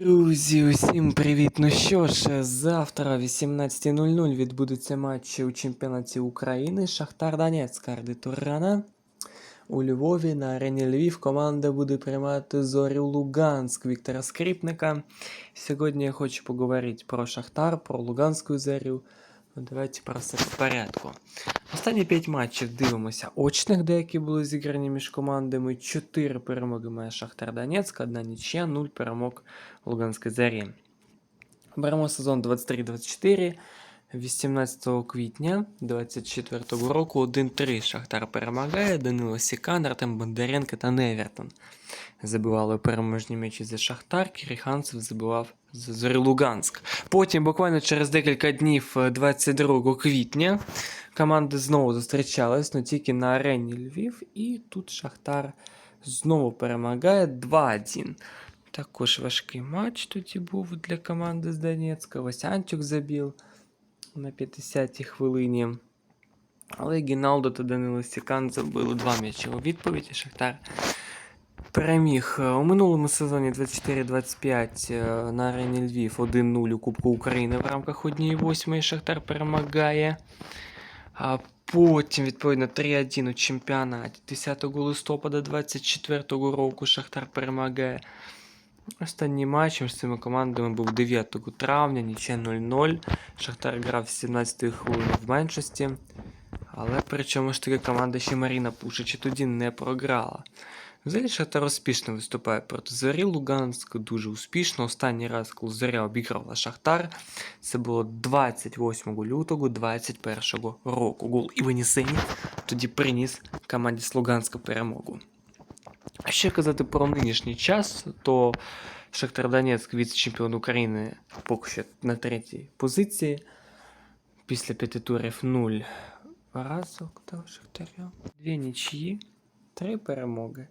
Друзі, усім привіт! Ну що ж, завтра о 18.00 відбудуться матчі у чемпіонаті України Шахтар Донецьк Арди Турана. У Львові на арені Львів команда буде приймати зорю Луганськ Віктора Скрипника. Сьогодні я хочу поговорити про Шахтар, про Луганську зорю. Ну, Давайте про все по порядку. Останні 5 матчів дивимося очних, деякі були зіграні між командами. 4 перемоги має Шахтар Донецьк, одна нічия, 0 перемог Луганської зарі. Беремо сезон 23-24. 18 квітня 24 року 1-3 Шахтар перемагає. Данило Сікан, Артем Бондаренко та Невертон. Забивали переможні м'ячі за Шахтар, Кіріханцев забивав за Зорі Луганськ. Потім, буквально через декілька днів, е, 22 квітня, команди знову зустрічались, але тільки на арені Львів, і тут Шахтар знову перемагає 2-1. Також важкий матч тоді був для команди з Донецька. Васянчук забив на 50-й хвилині. Але Гіналдо та Данило Сікан забили два м'ячі у відповідь. Шахтар переміг у минулому сезоні 24-25 е, на арені Львів 1-0 у Кубку України в рамках 1-8 Шахтар перемагає. А потім, відповідно, 3-1 у чемпіонаті 10 листопада 24 року Шахтар перемагає. Останній матч між цими командами був 9 травня, нічия 0-0. Шахтар грав 17 хвилин в меншості. Але причому ж таки команда ще Маріна Пушича тоді не програла. Взагалі Шахтар успішно виступає проти Зорі Луганськ, дуже успішно. Останній раз, коли Зоря обіграла Шахтар, це було 28 лютого 2021 року. Гол Іванісені тоді приніс команді з Луганська перемогу. А ще казати про нинішній час, то Шахтар Донецьк віце-чемпіон України поки що на третій позиції. Після п'яти турів 0 поразок до Шахтаря. Дві нічиї, три перемоги.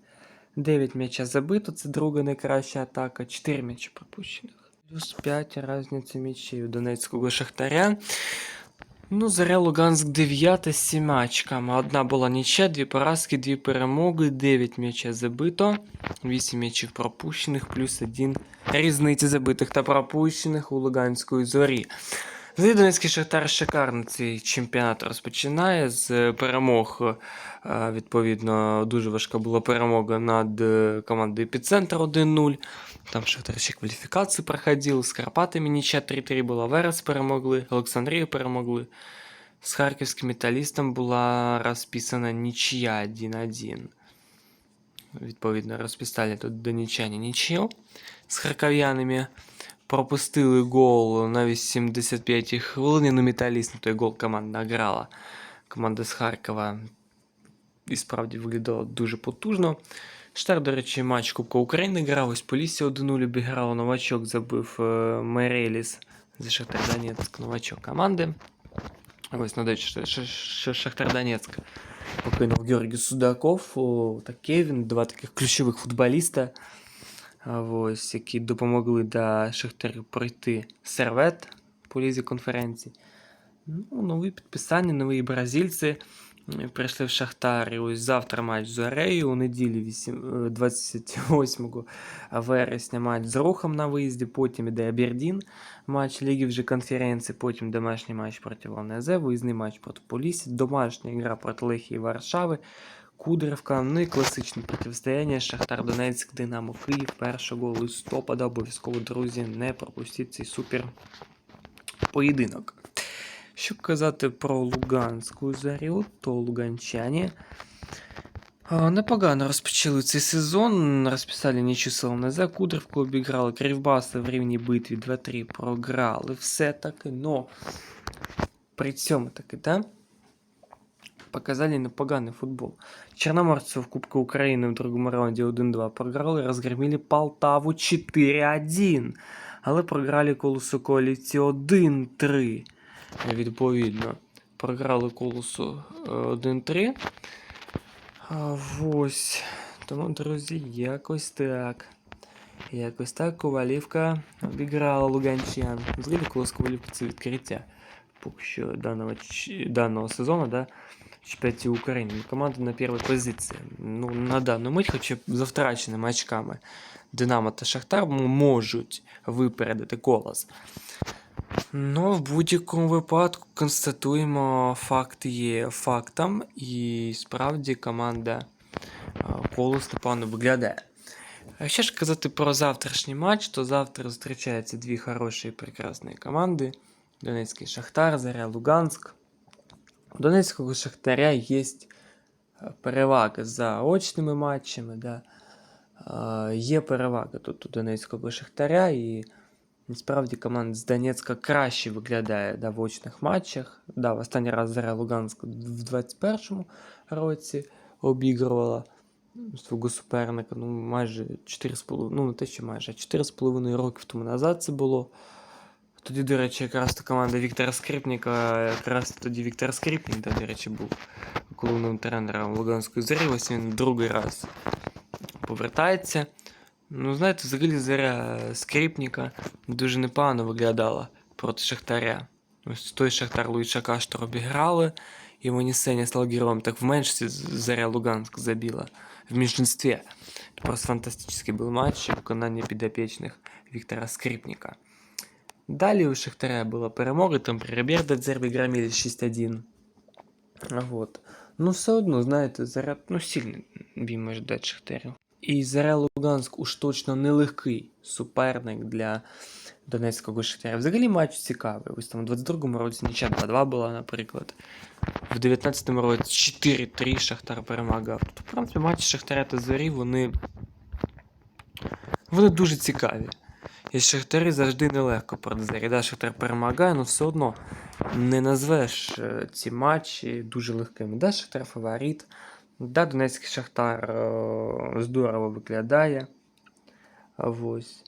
9 м'яча забито, це друга найкраща атака, 4 м'яча пропущених. Плюс 5 різниця м'ячів Донецького Шахтаря. Ну, Заря Луганськ 9 з 7 очками. Одна була нічия, дві поразки, дві перемоги, 9 м'яча забито, 8 м'ячів пропущених, плюс 1 різниці забитих та пропущених у Луганської зорі. Донецький Шахтар шикарно цей чемпіонат розпочинає з перемог. е, Відповідно, дуже важка була перемога над е, командою Епіцентр 1-0. Там Шахтар ще кваліфікацію проходив. З Карпатами нічия 3-3 була. Верес перемогли, Олександрію перемогли. З харківським металістом була розписана нічия 1-1. Відповідно, розписали тут донічані нічию з харків'янами. Пропустили гол на 85-й хвилині. Ну, металіст на той гол команда грала. Команда з Харкова і справді виглядала дуже потужно. Штар, до речі, матч Кубка України грав. Ось Полісся 1-0 обіграло. Новачок забив е, Мереліс за Шахтар Донецьк. Новачок команди. Ось надаю, що, що, що Шахтар Донецьк покинув Георгій Судаков о, та Кевін, два таких ключових футболіста, а, Ось, які допомогли да, Шахтарю пройти сервет по лізі конференції. Ну, нові підписання, нові бразильці прийшли в Шахтар. І ось завтра матч з Орею, у неділі вісім- е, 28 вересня матч з Рухом на виїзді, потім іде Абердін, матч Ліги вже конференції, потім домашній матч проти ЛНЗ, виїзний матч проти Полісі, домашня гра проти Лехії Варшави, Кудрівка, ну і класичне протистояння Шахтар Донецьк, Динамо Київ 1 листопада. Обов'язково, друзі, не пропустіть цей супер поєдинок. Що казати про Луганську зарю, то луганчані непогано розпочали цей сезон. Розписали нічу з ЛНЗ, Кудрівку обіграли, Кривбаси в рівній битві 2-3 програли. Все таки, но при цьому таки, да? Показали непоганий футбол. Чорноморців в Кубку України в другому раунді 1-2 програли, розгромили Полтаву 4-1. Але програли колосу коаліції 1-3. Відповідно, програли колосу е, 1-3. А, ось. Тому, друзі, якось так. Якось так Ковалівка обіграла Луганчан. Взагалі колос Ковалівки це відкриття. Поки що даного, даного сезону, да? Чемпіонаті України. Команда на першій позиції. Ну, на дану мить, хоча за втраченими очками Динамо та Шахтар можуть випередити колос. Ну, в будь-якому випадку констатуємо, факт є фактом, і справді команда а, колос непогано виглядає. Якщо ж казати про завтрашній матч, то завтра зустрічаються дві хороші і прекрасні команди. Донецький Шахтар, Заря Луганськ. У Донецького Шахтаря є перевага за очними матчами. Да. Є перевага тут у Донецького Шахтаря, і насправді команда з Донецька краще виглядає да, в очних матчах. Да, в останній раз Заря Луганськ в 21-му році обігрувала свого суперника, ну майже 4,5, ну не те, що майже, а 4,5 років тому назад це було. Тоді, до речі, якраз та команда Віктора Скрипника, якраз тоді Віктор Скрипник, до речі, був головним тренером Луганської зорі. Ось він другий раз повертається. Ну, знаєте, взагалі заря Скрипника дуже непогано виглядала проти Шахтаря. Ось той Шахтар Луїча Каштор обіграли, і Монісеня став героем. Так в меншості Заря Луганськ забила в меньшинстве. Просто фантастический был матч виконання підопічних Віктора Скрипника. Далі у Шахтаря була перемога, там при Роберто Дзербі громили 6-1. Вот. Ну, все одно, знаєте, Заря, ну, сильний бій може дати Шахтарю. І Заря Луганськ уж точно нелегкий суперник для Донецького Шахтаря. Взагалі матч цікавий. Ось там у 22-му році нічия 2-2 була, наприклад. В 19-му році 4-3 Шахтар перемагав. Тобто, в принципі, матчі Шахтаря та Зорі, вони. Вони дуже цікаві. І Шахтарі завжди нелегко проти. Да, Шахтар перемагає, але все одно не назвеш е, ці матчі дуже легкими. Да, Шахтар фаворит. Да, Донецький Шахтар е, здорово виглядає. Ось.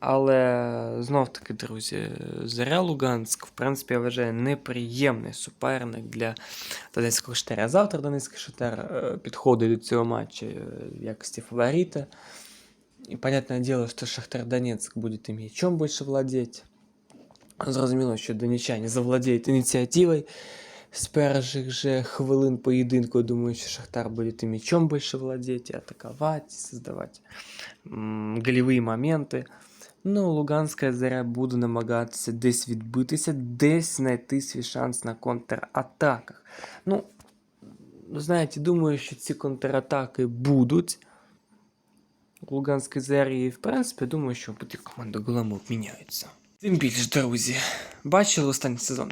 Але знов таки, друзі, Заря Луганськ, в принципі, я вважаю, неприємний суперник для Донецького Шахтаря. Завтра Донецький Шахтар е, підходить до цього матчу в якості фаворита. І, понятное дело, що Шахтар Донецьк буде тим м'ячом більше владеть. Зрозуміло, що донеччані завладіють ініціативою. З перших же хвилин поєдинку, я думаю, що Шахтар буде тим м'ячом більше владіти, атакувати, создавати м, голеві моменти. Ну, Луганська заря буде намагатися десь відбитися, десь знайти свій шанс на контратаках. Ну, знаєте, думаю, що ці контратаки будуть. У Луганської зарі, і в принципі, думаю, що буде команда голами обміняються. Тим більше, друзі, бачили останній сезон?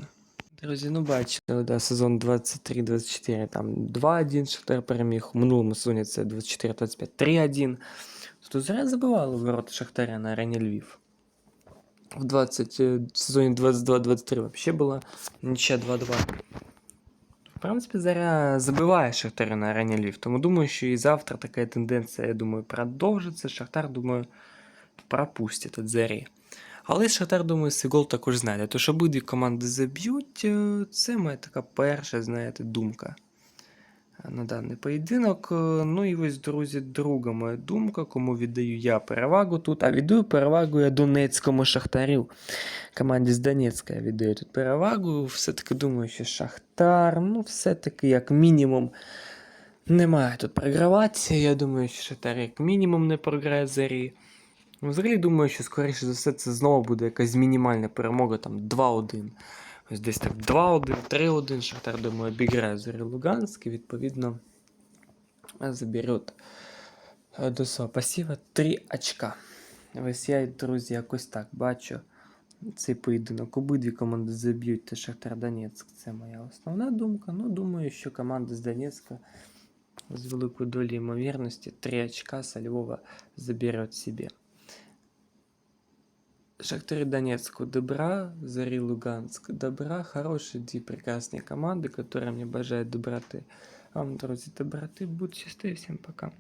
Друзі, ну бачили, да, сезон 23-24, там 2-1 Шахтар переміг. У минулому сезоні це 24-25, 3-1. Тобто зря забивали ворота Шахтаря на арені Львів. В 20, е, сезоні 22-23 вообще була нічия 2-2. В принципі, зараз забиває Шахтар на арені Львів. Тому думаю, що і завтра така тенденція, я думаю, продовжиться. Шахтар, думаю, пропустить від Зарі. Але Шахтар, думаю, цей гол також знайде. Тож обидві команди заб'ють. е, Це моя така перша, знаєте, думка на даний поєдинок. Е, Ну і ось, друзі, друга моя думка, кому віддаю я перевагу тут. А віддаю перевагу я Донецькому Шахтарю. Команді з Донецька я віддаю тут перевагу. Все-таки думаю, що Шахтар, ну, все-таки, як мінімум, не має тут програвати. Я думаю, що Шахтар як мінімум не програє зарі. Взагалі думаю, що скоріше за все це знову буде якась мінімальна перемога, там 2-1. Ось десь так 2-1, 3-1. Шахтар, думаю, обіграє Зорі Луганськ і відповідно заберет е, до свого пасіва 3 очка. Ось я, друзі, якось так бачу цей поєдинок. Обидві команди заб'ють та Шахтар Донецьк. Це моя основна думка. Ну, думаю, що команда з Донецька з великою долею ймовірності 3 очка со Львова заберет себе. Шахтарь Донецку добра, Зари Луганск добра, хорошие две прекрасные команды, которые мне бажают доброты. А вам, друзі, доброти, будь счастливы, всем пока.